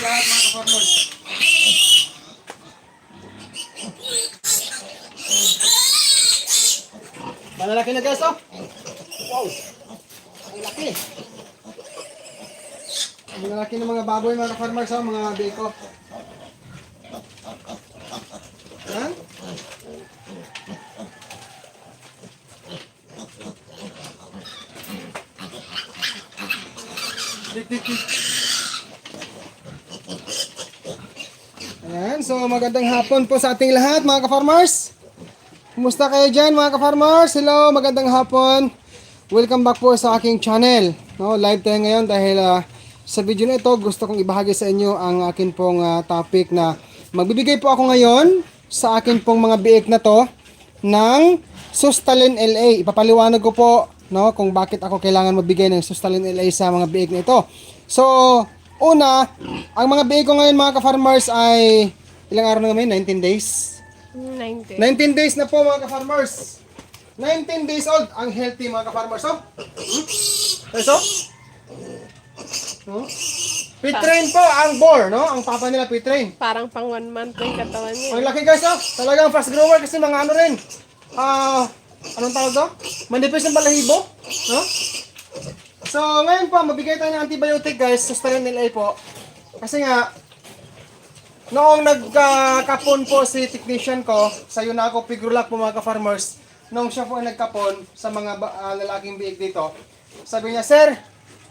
lahat mga ka-farmers. Malalaki na guys, oh. Wow. Ang laki. Ang lalaki ng mga baboy mga ka-farmers, oh, mga biko. Yan. Dik, dik, dik. Ayan, so magandang hapon po sa ating lahat mga ka-farmers. Kumusta kayo dyan mga ka-farmers? Hello, magandang hapon. Welcome back po sa aking channel. No, live tayo ngayon dahil ah, sa video na ito gusto kong ibahagi sa inyo ang akin pong ah, topic na magbibigay po ako ngayon sa akin pong mga biik na to ng Sustalin LA. Ipapaliwanag ko po no kung bakit ako kailangan magbigay ng Sustalin LA sa mga biik na ito. So, una, ang mga biik ko ngayon mga ka-farmers ay ilang araw na kami? 19 days. 90. 19 days na po mga ka-farmers. 19 days old. Ang healthy mga ka-farmers. Oh. Hmm? So? Hmm? Pitrain po ang boar, no? Ang papa nila pitrain. Parang pang one month yung katawan niya. Ang laki guys, oh. Talagang fast grower kasi mga ano rin. Ah, anong tawag to? Manipis ng balahibo, no? So, ngayon po, mabigay tayo ng antibiotic guys sa Starin LA po. Kasi nga, noong nagkakapon po si technician ko, sa Yunako Pigrulac po mga ka-farmers, noong siya po ay nagkapon sa mga ah, lalaking biig dito, sabi niya, Sir,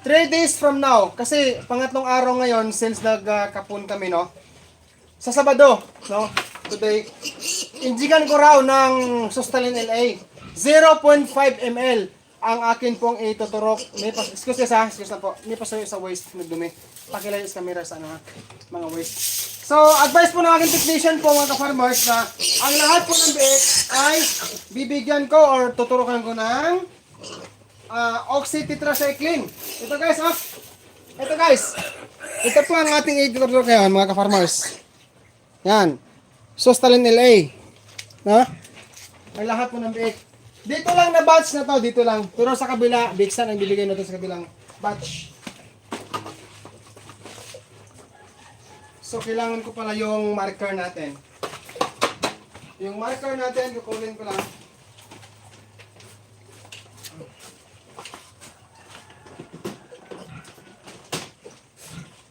3 days from now, kasi pangatlong araw ngayon since nagkapon kami, no? Sa Sabado, no? Today, injikan ko raw ng Sustalin LA. 0.5 ml ang akin pong ituturok. May pas excuse guys ha, excuse na po. May pasayo sa waist, nagdumi. Pakilayo sa camera sa ano ha, mga waist. So, advice po ng aking technician po mga ka-farmers na ang lahat po ng biik ay bibigyan ko or tuturukan ko ng uh, oxytetracycline. Ito guys ha. Ito guys. Ito po ang ating ituturok ngayon mga ka-farmers. Yan. Sustalin LA. No? Ang lahat po ng biik. Dito lang na batch na to, dito lang. Pero sa kabila, Bigsan ang bibigay natin sa kabilang batch. So, kailangan ko pala yung marker natin. Yung marker natin, kukunin ko lang.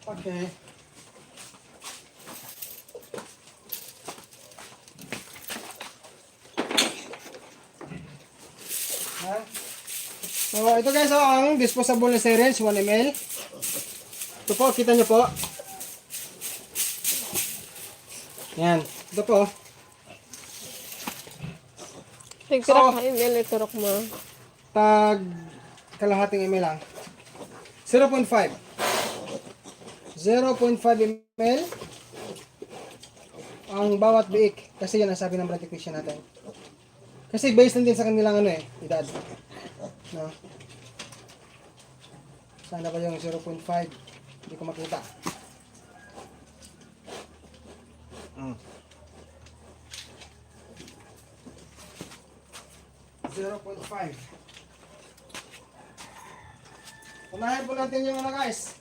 Okay. Ha? So, ito guys, oh, ang disposable na syringe, 1 ml. Ito po, kita nyo po. Yan. Ito po. Tigtirok ka yung electrok mo. Tag kalahating ml lang. 0.5. 0.5 ml ang bawat biik. Kasi yan ang sabi ng blood technician natin. Kasi based lang din sa kanilang ano eh, edad. No? Sana ba yung 0.5? Hindi ko makita. Mm. 0.5. Unahin po natin yung ano guys.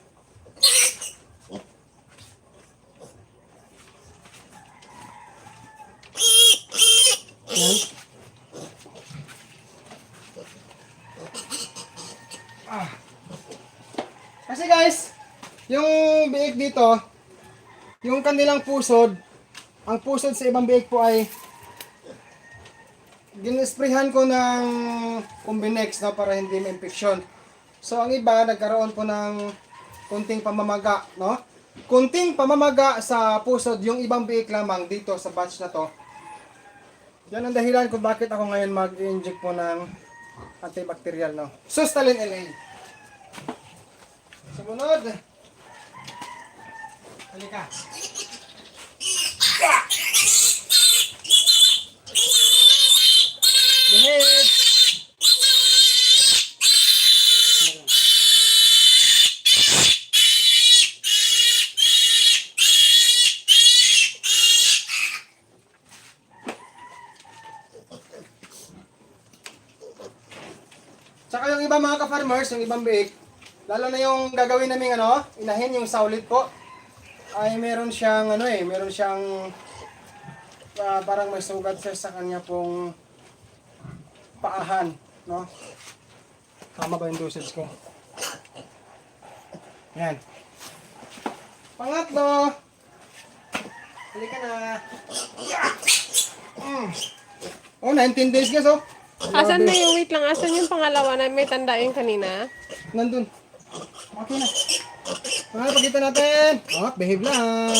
Ah. Kasi guys, yung biik dito, yung kanilang pusod, ang pusod sa ibang biik po ay ginisprayhan ko ng Combinex no, para hindi ma-infection. So ang iba nagkaroon po ng kunting pamamaga, no? Kunting pamamaga sa pusod, yung ibang biik lamang dito sa batch na to. Yan ang dahilan kung bakit ako ngayon mag-inject po ng antibacterial, no? Sustalin LA. Sumunod. Halika. Behave. Tsaka yung iba mga ka-farmers, yung ibang biik, lalo na yung gagawin namin ano, inahin yung saulit po. Ay meron siyang ano eh, meron siyang ah, parang may sugat siya sa kanya pong paahan, no? Tama ba yung dosage ko? Yan. Pangatlo. Halika na. Mm. Oh, 19 days guys, oh. Asan na yung, wait lang, asan yung pangalawa na may tanda yung kanina? Nandun. Okay na. Ah, pagkita natin. Oh, behave lang.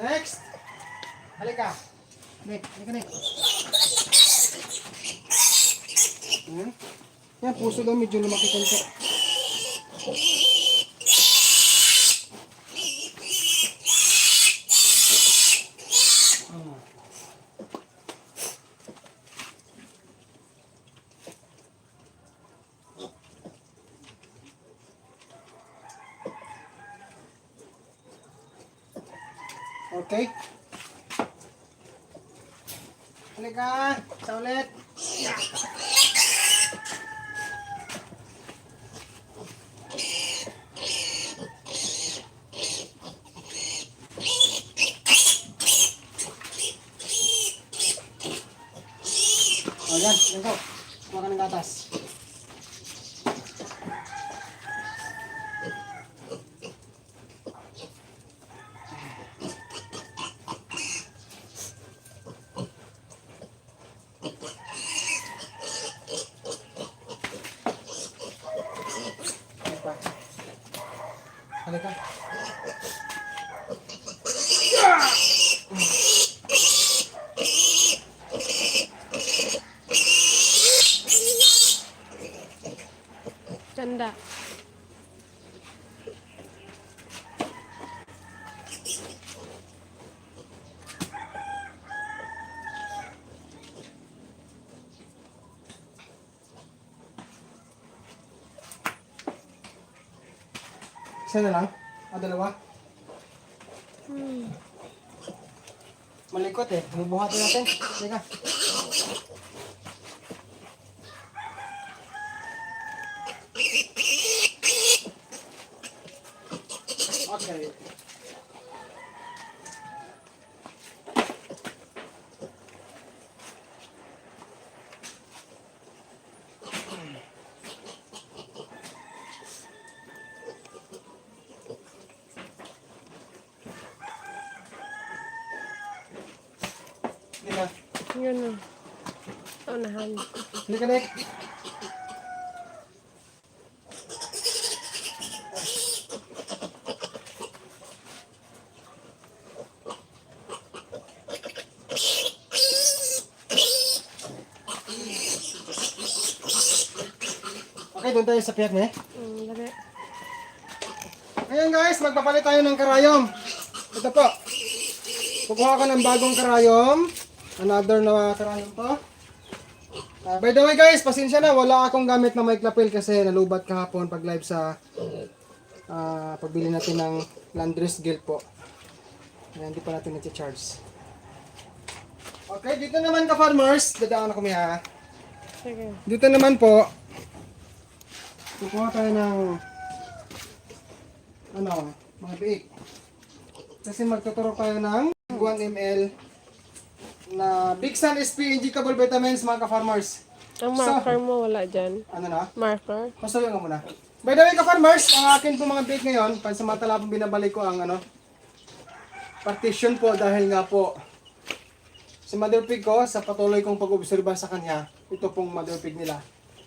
Next. Halika. Nick, halika Nick. Yan. Puso daw medyo lumaki konti. Okay. Halika, sa ulit. O yan, yan po. Kuha ka ng gatas. Halika. Halika. Tanda. Isa na lang? Ah, dalawa? Hmm. Malikot eh. Bubuhatin natin. Teka. Okay. Hindi na. Yun na. Unahan. Hindi ka, Nick. Okay, doon tayo sa piyak niya. Hmm, lagi. Ngayon guys, magpapalit tayo ng karayom. Ito po. Kukuha ko ng bagong karayom. Another na karayom to. Ah, by the way guys, pasensya na. Wala akong gamit na mic lapel kasi nalubat kahapon pag live sa ah, pagbili natin ng Landris Guild po. Ayan, hindi pa natin nag-charge. Okay, dito naman ka farmers. Dadaan ako miya. Sige. Dito naman po, kukuha tayo ng ano, mga biik. Kasi magtuturo tayo ng 1 ml na Big Sun SP Injectable Vitamins mga ka-farmers. Ang marker mo wala dyan. Ano na? Marker? Pasuyo nga muna. By the way ka-farmers, ang akin po mga biik ngayon, pansamantala po binabalik ko ang ano, partition po dahil nga po si mother pig ko sa patuloy kong pag-obserba sa kanya, ito pong mother pig nila,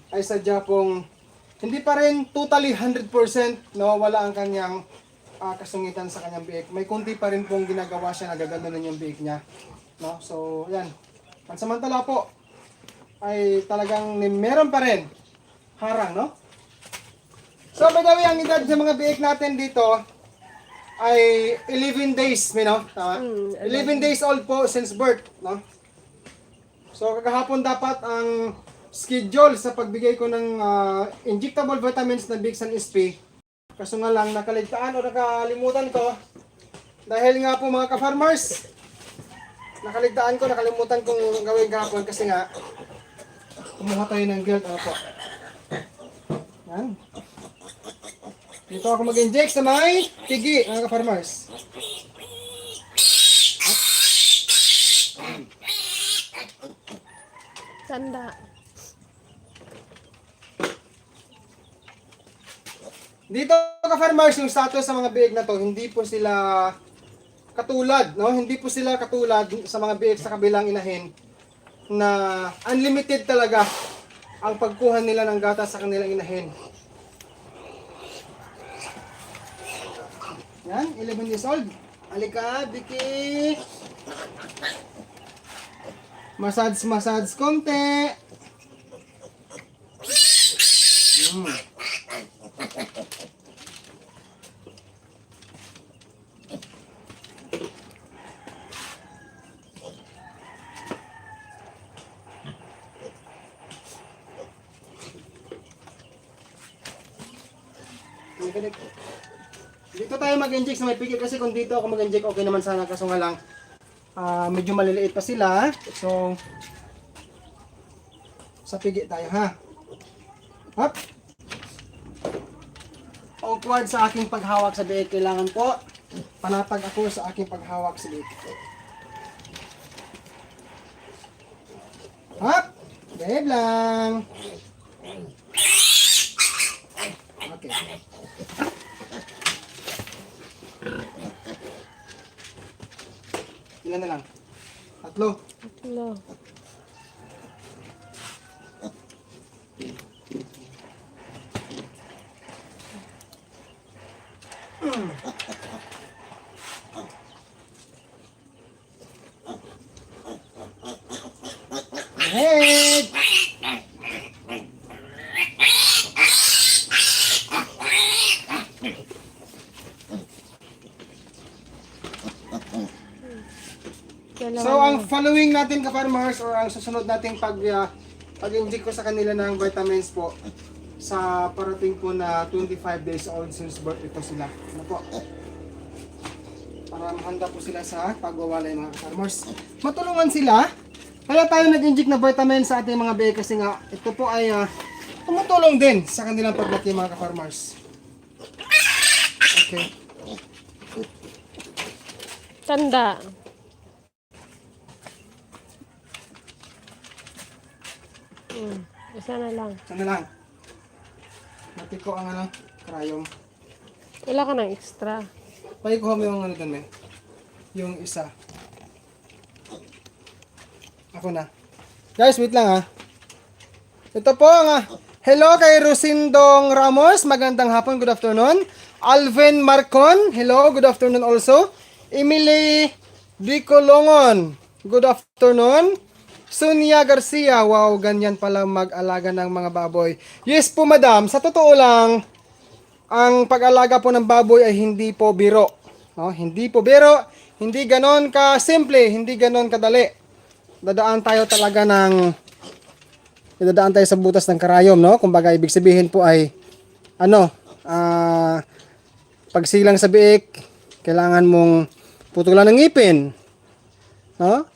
ay sadya pong hindi pa rin totally 100% nawawala ang kanyang ah, kasungitan sa kanyang biik. May kunti pa rin pong ginagawa siya, nagaganunan yung biik niya. No? So, yan. Pansamantala po, ay talagang meron pa rin harang, no? So, by the way, ang edad sa mga biik natin dito ay 11 days, may no? Tama? Hmm, 11 days old po since birth, no? So, kagahapon dapat ang schedule sa pagbigay ko ng ah, injectable vitamins na Big Sun SP. Kaso nga lang nakaligtaan o nakalimutan ko dahil nga po mga ka-farmers nakaligtaan ko, nakalimutan kong gawin kahapon kasi nga kumuha tayo ng guilt ano po. Yan. Dito ako mag-inject sa may tigi mga ka-farmers. Tanda. Dito ka-farmers, yung status sa mga biig na to, hindi po sila katulad, no? Hindi po sila katulad sa mga biig sa kabilang inahin na unlimited talaga ang pagkuha nila ng gatas sa kanilang inahin. Yan, 11 years old. Alika, Vicky. Massage, massage konti. Hmm. Dito tayo mag-inject sa may pigil kasi kung dito ako mag-inject okay naman sana kaso nga lang ah, medyo maliliit pa sila. So sa pigi tayo ha. Hop. Awkward sa aking paghawak sa biik. Kailangan po panatag ako sa aking paghawak sa biik. Hop. Behave lang. Okay. Ilan na lang? Tatlo. Hello. Head! Dalawa So na natin ka-farmers or ang susunod nating pag uh, pag-inject ko sa kanila ng vitamins po sa parating po na 25 days old since birth ito sila. Ano po? Para mahanda po sila sa pagwawalay mga farmers. Matulungan sila. Kaya tayo nag-inject na vitamins sa ating mga bee kasi nga ito po ay ah, tumutulong din sa kanilang paglaki mga ka-farmers. Okay. Tanda. Hmm. Isa na lang. Sana lang. Mati ko ang ano, krayom. Wala ka ng extra. Pakikuha mo yung ano dun, men. Yung isa. Ako na. Guys, wait lang ha. Ito po ang ah, Hello kay Rosindong Ramos. Magandang hapon. Good afternoon. Alvin Marcon. Hello. Good afternoon also. Emily Dicolongon. Good afternoon. Sonia Garcia. Wow, ganyan pala mag-alaga ng mga baboy. Yes po, madam. Sa totoo lang, ang pag-alaga po ng baboy ay hindi po biro. No? Hindi po biro, hindi ganon ka simple, hindi ganon kadali. Dadaan tayo talaga ng dadaan tayo sa butas ng karayom, no? Kumbaga ibig sabihin po ay ano, ah pagsilang sa biik, kailangan mong putulan ng ngipin. No?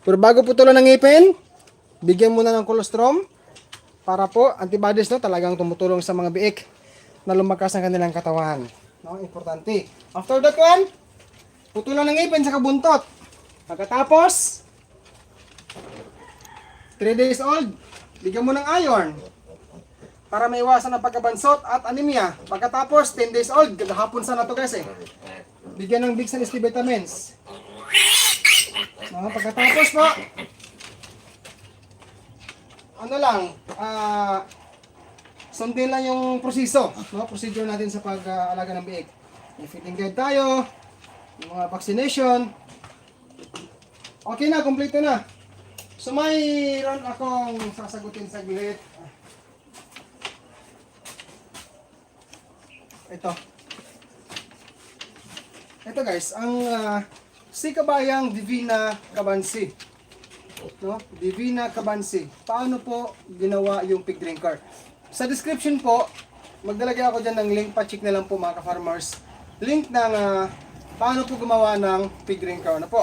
Pero bago putulan ng ngipin, bigyan mo na ng colostrum para po antibodies no talagang tumutulong sa mga biik na lumakas ang kanilang katawan. No, importante. After that one, putulan ng ngipin sa kabuntot. Pagkatapos, 3 days old, bigyan mo ng iron para maiwasan ang pagkabansot at anemia. Pagkatapos, 10 days old, hapon sana to guys eh. Bigyan ng Big Sun vitamins. No, pagkatapos po, ano lang, ah, sundin lang yung proseso, no? Procedure natin sa pag-alaga ng biik. May feeding guide tayo, yung mga vaccination. Okay na, kompleto na. So mayroon akong sasagutin sa gilid. Ito. Ito guys, ang uh, si Kabayang Divina Kabansi. no? Divina Cabansi. Paano po ginawa yung pig drinker? Sa description po, maglalagay ako dyan ng link, pa-check na lang po mga ka-farmers. Link ng ah, paano po gumawa ng pig drinker. Ano po?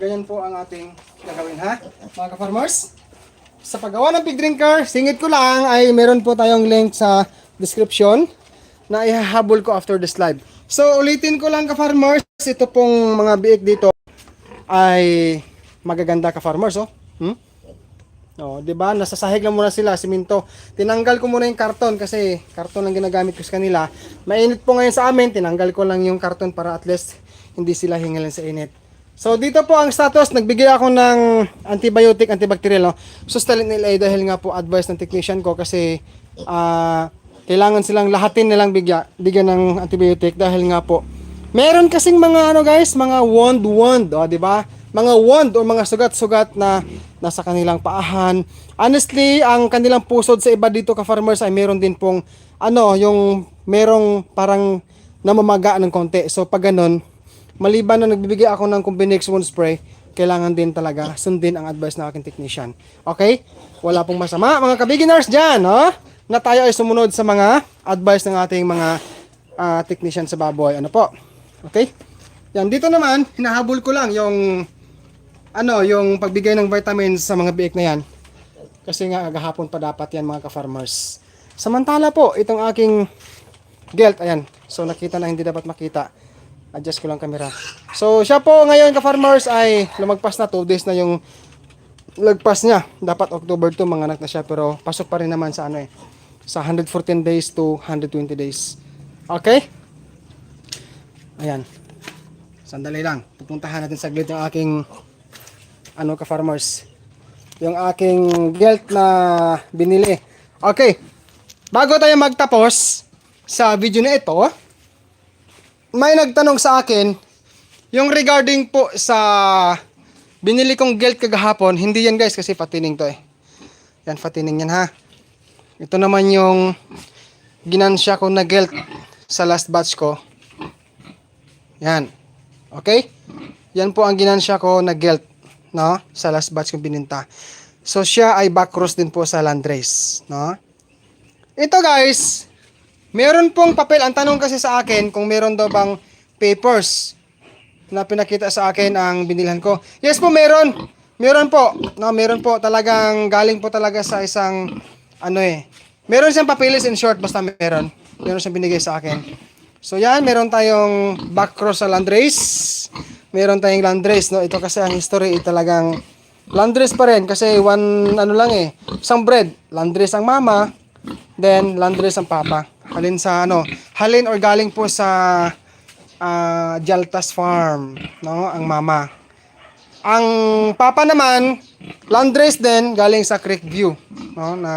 Ganyan po ang ating gagawin ha, mga ka-farmers. Sa paggawa ng pig drinker, singit ko lang ay meron po tayong link sa description na ihahabol ko after this live. So ulitin ko lang ka-farmers, ito pong mga biik dito ay magaganda ka-farmers oh. Hmm? Oh, 'di ba? Nasasahig lang muna sila, siminto. Tinanggal ko muna yung karton kasi karton lang ginagamit ko sa kanila. Mainit po ngayon sa amin, tinanggal ko lang yung karton para at least hindi sila hingalan sa init. So dito po ang status, nagbigay ako ng antibiotic, antibacterial, no? Sustalin nila dahil nga po advice ng technician ko kasi ah kailangan silang lahatin nilang bigya, bigyan ng antibiotic dahil nga po meron kasing mga ano guys, mga wound wound, oh, 'di ba? Mga wound o mga sugat-sugat na nasa kanilang paahan. Honestly, ang kanilang pusod sa iba dito ka farmers ay meron din pong ano, yung merong parang namamaga ng konti. So pag ganun, maliban na nagbibigay ako ng Combinix wound spray, kailangan din talaga sundin ang advice ng aking technician. Okay? Wala pong masama. Mga ka-beginners dyan, no? Na tayo ay sumunod sa mga advice ng ating mga ah, technician sa baboy. Ano po? Okay? Yan, dito naman, hinahabol ko lang yung ano, yung pagbigay ng vitamins sa mga biik na yan. Kasi nga, agahapon pa dapat yan mga ka-farmers. Samantala po, itong aking gelt, ayan. So, nakita na hindi dapat makita. Adjust ko lang camera. So, siya po ngayon ka-farmers ay lumagpas na 2 days na yung lagpas niya. Dapat October 2 mga anak na siya pero pasok pa rin naman sa ano eh. Sa 114 days to 120 days. Okay? Ayan. Sandali lang. Pupuntahan natin saglit yung aking ano ka-farmers. Yung aking gelt na binili. Okay. Bago tayo magtapos sa video na ito, may nagtanong sa akin yung regarding po sa binili kong gelt kagahapon. Hindi yan guys kasi patining to eh. Yan patining yan ha. Ito naman yung ginansya ko na gelt sa last batch ko. Yan. Okay? Yan po ang ginansya ko na gelt no? Sa last batch kong bininta. So siya ay backcross din po sa landrace, no? Ito guys, meron pong papel. Ang tanong kasi sa akin kung meron daw bang papers na pinakita sa akin ang binilhan ko. Yes po, meron. Meron po. No, meron po talagang galing po talaga sa isang ano eh. Meron siyang papeles in short basta meron. Meron siyang binigay sa akin. So yan, meron tayong backcross sa landrace. Meron tayong landrace, no? Ito kasi ang history ay talagang landrace pa rin kasi one ano lang eh, isang bread. Landrace ang mama, then landrace ang papa. Halin sa ano, halin or galing po sa ah, Jaltas Farm, no? Ang mama. Ang papa naman, landrace din galing sa Creek View, no? Na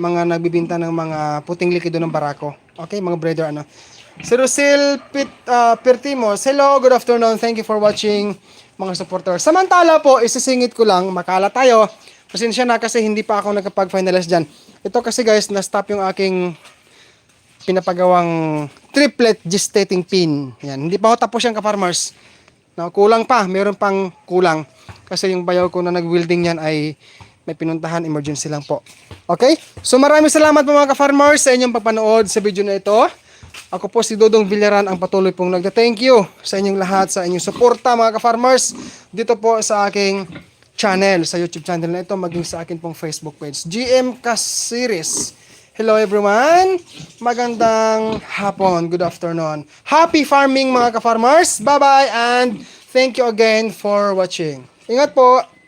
mga nagbibinta ng mga puting likido ng barako. Okay, mga breeder ano. Si Rusil Pit, ah, Pertimos, hello, good afternoon, thank you for watching mga supporters. Samantala po, isisingit ko lang, makala tayo. Pasensya na kasi hindi pa ako nakapag-finalize dyan. Ito kasi guys, na-stop yung aking pinapagawang triplet gestating pin. Yan, hindi pa ako tapos yan ka-farmers. No, kulang pa, meron pang kulang. Kasi yung bayaw ko na nag-welding yan ay may pinuntahan, emergency lang po. Okay? So maraming salamat po mga ka-farmers sa inyong pagpanood sa video na ito. Ako po si Dodong Villaran ang patuloy pong nagda-thank you sa inyong lahat, sa inyong suporta mga ka-farmers dito po sa aking channel, sa YouTube channel na ito, maging sa akin pong Facebook page. GM Kasiris. Hello everyone! Magandang hapon, good afternoon. Happy farming mga ka-farmers! Bye-bye and thank you again for watching. Ingat po!